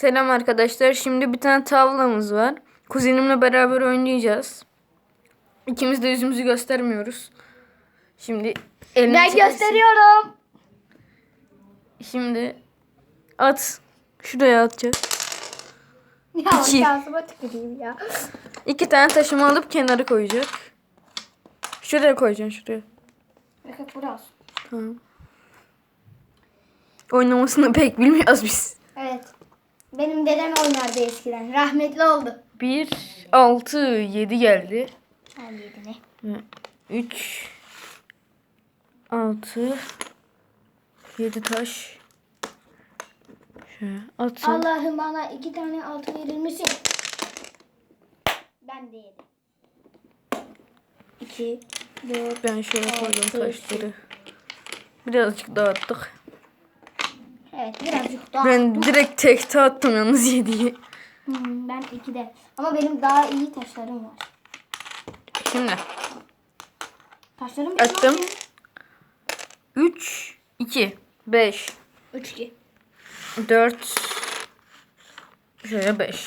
Selam arkadaşlar. Şimdi bir tane tavlamız var. Kuzenimle beraber oynayacağız. İkimiz de yüzümüzü göstermiyoruz. Şimdi elini Ben çekersin. gösteriyorum. Şimdi at. Şuraya atacak. Ya İki. şansıma tüküreyim ya. İki tane taşıma alıp kenara koyacak. Şuraya koyacaksın şuraya. Bakın burası. Tamam. Oynamasını pek bilmiyoruz biz. Benim dedem oynardı eskiden. Rahmetli oldu. 1, 6, 7 geldi. Sen yedi ne? 3 6 7 taş. Şöyle. Allah'ım bana iki tane altın verir misin? Ben de yedim. İki, dört, Ben şöyle koydum Altı, taşları. Birazcık dağıttık. Evet birazcık daha. Ben direkt tekte attım yalnız 7'yi. Hmm, ben ikide. Ama benim daha iyi taşlarım var. Şimdi Taşlarım Attım. 3 2 5 Üç ki. 4 şöyle 5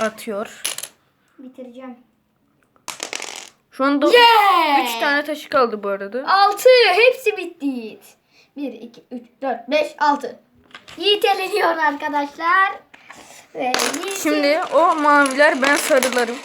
atıyor. Bitireceğim. Şu anda Yeah! 3 tane taşı kaldı bu arada. Altı. Hepsi bitti Yiğit. Bir, iki, üç, dört, beş, altı. Yiğit eleniyor arkadaşlar. Ve Yiğit Şimdi o maviler ben sarılarım.